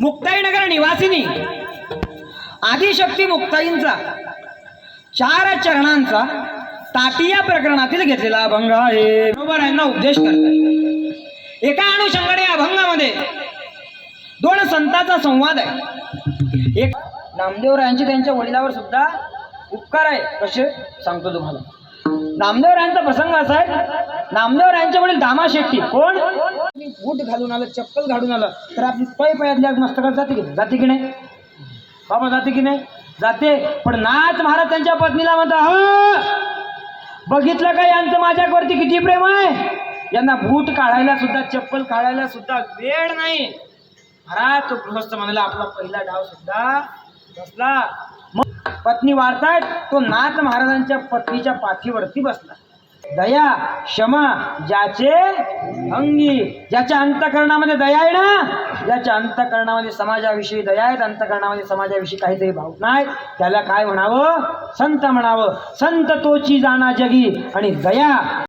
मुक्ताईनगर निवासिनी आदिशक्ती मुक्ताईंचा चार चरणांचा ताटिया प्रकरणातील घेतलेला अभंग आहे. बरोबर यांना उपदेश करतात एका अनुषंगाने अभंगामध्ये दोन संतांचा संवाद आहे. एक नामदेवरायांचे त्यांच्या वडिलावर सुद्धा उपकार आहे कसे सांगतो तुम्हाला. नामदेवरायांचा प्रसंग असा आहे नामदेवरायांचे वडील दामा शेट्टी कोण? बूट घालून आलं चप्पल घालून आलं तर आपली पै पयातल्या मस्तकात जाते की जाते की नाही? बाबा जाते की नाही? जाते पण नाथ महाराज त्यांच्या पत्नीला म्हणता "ह! बघितलं का यांचं माझ्यावरती किती प्रेम आहे? यांना बूट काढायला सुद्धा चप्पल काढायला सुद्धा वेळ नाही. महाराज तो गृहस्थ म्हणाला आपला पहिला डाव सुद्धा बसला. मग पत्नी वाढतायत तो नाथ महाराजांच्या पत्नीच्या पाठीवरती बसला. दया क्षमा ज्याचे अंगी ज्याच्या अंतकरणामध्ये दया आहे ना? ज्याच्या अंतकरणामध्ये समाजाविषयी दया आहेत अंतकरणामध्ये समाजाविषयी काहीतरी भाव नाही त्याला काय म्हणावं? संत म्हणावं. संत तोची जाणा जगी आणि दया.